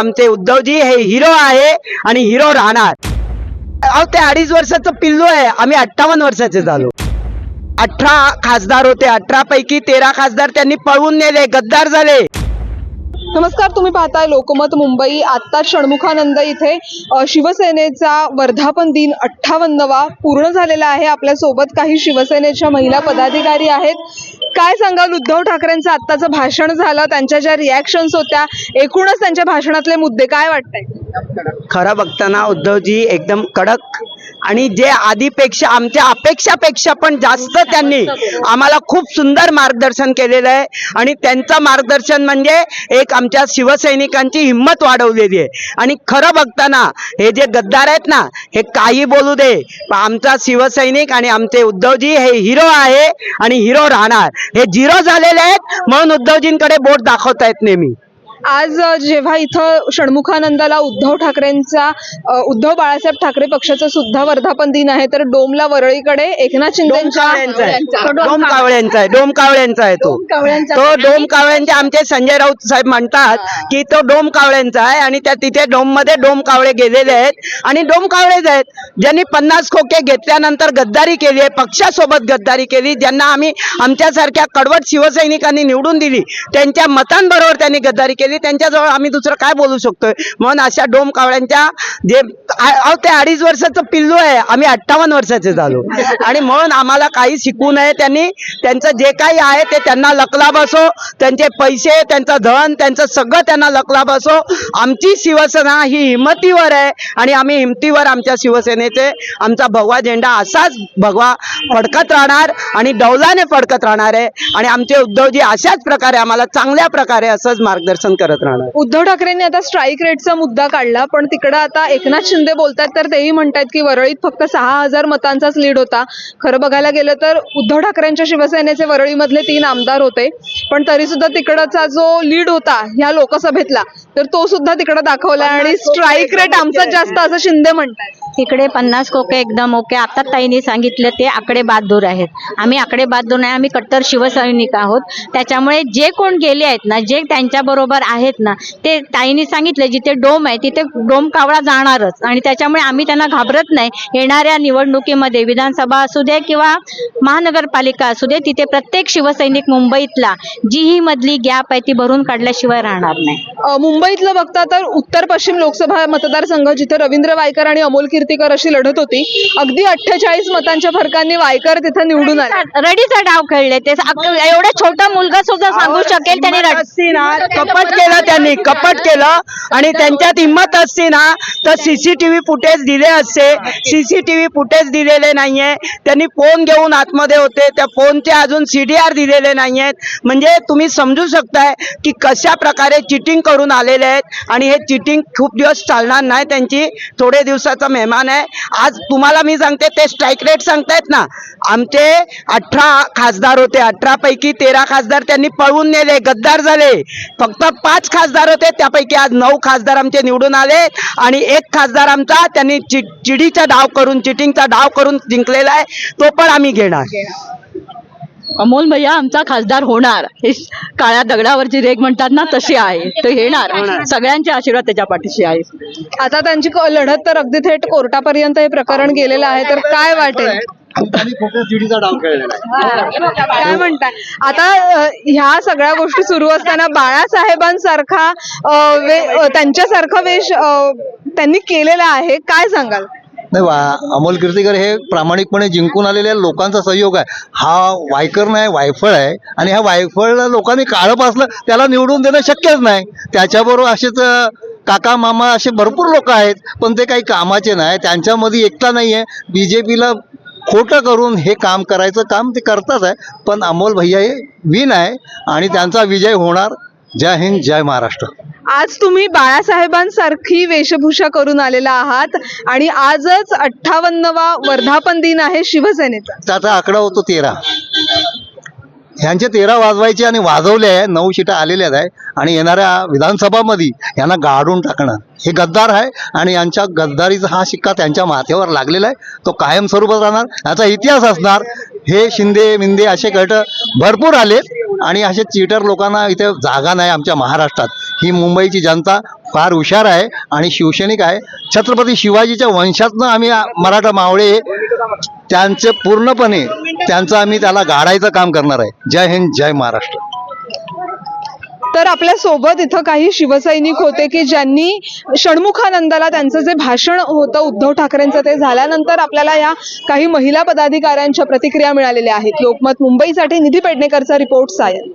आमचे उद्धवजी हे हिरो आहे आणि हिरो राहणार. अहो ते अडीच वर्षाचं पिल्लू आहे. आम्ही अठ्ठावन्न वर्षाचे झालो. अठरा खासदार होते. अठरा पैकी तेरा खासदार त्यांनी पळवून नेले. गद्दार झाले. नमस्कार तुम्ही पाहताय लोकमत मुंबई. आता षण्मुखानंद इथे शिवसेनेचा वर्धापन दिन अठ्ठावन्नवा पूर्ण झालेला आहे. आपल्यासोबत काही शिवसेनेच्या महिला पदाधिकारी आहेत. काय सांगाल? उद्धव ठाकरेंचं आत्ताचं भाषण झालं त्यांच्या ज्या रिॲक्शन्स होत्या एकूणच त्यांच्या भाषणातले मुद्दे काय वाटतंय? खरं बघताना उद्धवजी एकदम कडक आणि जे आधीपेक्षा आमच्या अपेक्षापेक्षा पण जास्त त्यांनी आम्हाला खूप सुंदर मार्गदर्शन केलेलं आहे. आणि त्यांचं मार्गदर्शन म्हणजे एक आमच्या शिवसैनिकांची हिंमत वाढवलेली आहे. आणि खरं बघताना हे जे गद्दार आहेत ना हे काही बोलू दे. आमचा शिवसैनिक आणि आमचे उद्धवजी हे हिरो आहे आणि हिरो राहणार. हे झिरो झालेले आहेत म्हणून उद्धवजींकडे बोट दाखवतायत नेहमी आज जेव्हा इथं षण्मुखानंदाला उद्धव ठाकरेंचा उद्धव बाळासाहेब ठाकरे पक्षाचा सुद्धा वर्धापन दिन आहे तर डोमला वरळीकडे एकनाथ शिंदेच्या डोम कावळ्यांचा आहे. डोम कावळ्यांचा आहे. तो. तो डोम कावळ्यांचे आमचे संजय राऊत साहेब म्हणतात की तो डोम कावळ्यांचा आहे आणि त्या तिथे डोममध्ये डोम कावळे गेलेले आहेत. आणि डोम कावळेच आहेत ज्यांनी पन्नास खोके घेतल्यानंतर गद्दारी केली आहे पक्षासोबत गद्दारी केली ज्यांना आम्ही आमच्यासारख्या कडवट शिवसैनिकांनी निवडून दिली त्यांच्या मतांबरोबर त्यांनी गद्दारी केली त्यांच्याजवळ आम्ही दुसरं काय बोलू शकतोय? म्हणून अशा डोम कावळ्यांच्या जे अहो ते अडीच वर्षाचं पिल्लू आहे. आम्ही अठ्ठावन्न वर्षाचे झालो. आणि म्हणून आम्हाला काही शिकू नये त्यांनी. त्यांचं जे काही आहे ते त्यांना लकला असो त्यांचे पैसे त्यांचं धन त्यांचं सगळं त्यांना लकला असो. आमची शिवसेना ही हिमतीवर आहे आणि आम्ही हिमतीवर आमच्या शिवसेनेचे आमचा भगवा झेंडा असाच भगवा फडकत राहणार आणि डौलाने फडकत राहणार आहे. आणि आमचे उद्धवजी अशाच प्रकारे आम्हाला चांगल्या प्रकारे असंच मार्गदर्शन करत राहणार? उद्धव ठाकरेंनी आता स्ट्राईक रेटचा मुद्दा काढला पण तिकडं आता एकनाथ शिंदे बोलतात तर तेही म्हणतात की वरळीत फक्त सहा हजार मतांचाच लीड होता. खरं बघायला गेलं तर उद्धव ठाकरेंच्या शिवसेनेचे वरळीमधले तीन आमदार होते पण तरी सुद्धा तिकडचा जो लीड होता ह्या लोकसभेतला तर तो सुद्धा तिकडं दाखवला आणि स्ट्राईक रेट आमचाच जास्त असं शिंदे म्हणतात इकडे पन्नास कोके एकदम ओके. आता ताईने सांगितलं ते आकडे बहादूर आहेत. आम्ही आकडे बहादूर नाही आम्ही कट्टर शिवसैनिक आहोत. त्याच्यामुळे जे कोण गेले आहेत ना जे त्यांच्या बरोबर आहेत ना ते ताईने सांगितलं जिथे डोम आहे तिथे डोम कावळा जाणारच. आणि त्याच्यामुळे आम्ही त्यांना घाबरत नाही. येणाऱ्या निवडणुकीमध्ये विधानसभा असू दे किंवा महानगरपालिका असू दे तिथे प्रत्येक शिवसैनिक मुंबईतला जी ही मधली गॅप आहे ती भरून काढल्याशिवाय राहणार नाही. मुंबईतलं बघता तर उत्तर पश्चिम लोकसभा मतदारसंघ जिथे रवींद्र वायकर आणि अमोल कीर्तीकर अशी लढत होती अगदी अठ्ठेचाळीस मतांच्या फरकांनी वायकर तिथं निवडून आले. रडीचा डाव खेळले ते एवढा छोटा मुलगा सुद्धा सांगू शकेल त्याने कपट केलं त्यांनी कपट केलं आणि त्यांच्यात हिंमत असते ना तर सीसीटीव्ही फुटेज दिले असते. सीसीटीव्ही फुटेज दिलेले नाहीये. त्यांनी फोन घेऊन आतमध्ये होते. त्या फोनचे अजून सीडीआर दिलेले नाहीयेत म्हणजे तुम्ही समजू शकताय की कशा प्रकारे चिटिंग करून आलेले आहेत आणि हे चिटिंग खूप दिवस चालणार नाही. त्यांची थोडे दिवसाचा मेहमान आहे. आज तुम्हाला मी सांगते ते स्ट्राईक रेट सांगतायत ना. आमचे अठरा खासदार होते. अठरा पैकी तेरा खासदार त्यांनी पळवून नेले गद्दार झाले. फक्त पाच खासदार होते. त्यापैकी आज नऊ खासदार आमचे निवडून आले आणि एक खासदार आमचा त्यांनी चि चिडीचा डाव करून चिटिंगचा डाव करून जिंकलेला आहे. तो पण आम्ही घेणार. अमोल भैया आमचा खासदार होणार. हे काळ्या दगडावरची रेग म्हणतात ना तशी आहे. तो येणार सगळ्यांचे आशीर्वाद त्याच्या पाठीशी आहे आता त्यांची लढत तर अगदी थेट कोर्टापर्यंत हे प्रकरण गेलेलं आहे. तर काय वाटेल? काय म्हणताय? आता ह्या सगळ्या गोष्टी सुरू असताना बाळासाहेबांसारखा त्यांच्यासारखा वेश त्यांनी केलेला आहे. काय सांगाल? नाही वा अमोल कीर्तीकर हे प्रामाणिकपणे जिंकून आलेल्या लोकांचा सहयोग आहे. हा वायकर नाही वायफळ आहे. आणि ह्या वायफळला लोकांनी काळं पासलं त्याला निवडून देणं शक्यच नाही. त्याच्याबरोबर असेच काका मामा असे भरपूर लोक आहेत पण ते काही कामाचे नाही. त्यांच्यामध्ये एकता नाही आहे बी जे पीला खोटं करून हे काम करायचं काम ते करतात आहे पण अमोल भैया हे विन आहे आणि त्यांचा विजय होणार. जय हिंद जय महाराष्ट्र. आज तुम्ही बाळासाहेबांसारखी वेशभूषा करून आलेला आहात आणि आजच अठ्ठावन्नवा वर्धापन दिन आहे शिवसेनेचा. त्याचा आकडा होतो तेरा. ह्यांचे तेरा वाजवायचे आणि वाजवले आहे नऊ शिटा आलेल्या आहे. आणि येणाऱ्या विधानसभामध्ये यांना गाडून टाकणं हे गद्दार आहे आणि यांच्या गद्दारीचा हा शिक्का त्यांच्या माथ्यावर लागलेला आहे. तो कायम स्वरूपात राहणार. याचा इतिहास असणार. हे शिंदे मिंदे असे गट भरपूर आले आणि असे चीटर लोकांना इथे जागा नाही आमच्या महाराष्ट्रात. ही मुंबईची जनता फार हुशार आहे आणि शिवसैनिक आहे. छत्रपती शिवाजीच्या वंशातनं आम्ही मराठा मावळे त्यांचे पूर्णपणे त्यांचं आम्ही त्याला गाडायचं काम करणार आहे. जय हिंद जय महाराष्ट्र. तर आपल्यासोबत इथं काही शिवसैनिक होते की ज्यांनी षण्मुखानंदाला त्यांचं जे भाषण होतं उद्धव ठाकरेंचं ते झाल्यानंतर आपल्याला या काही महिला पदाधिकाऱ्यांच्या प्रतिक्रिया मिळालेल्या आहेत. लोकमत मुंबईसाठी निधी पेडणेकरचा रिपोर्ट सायन.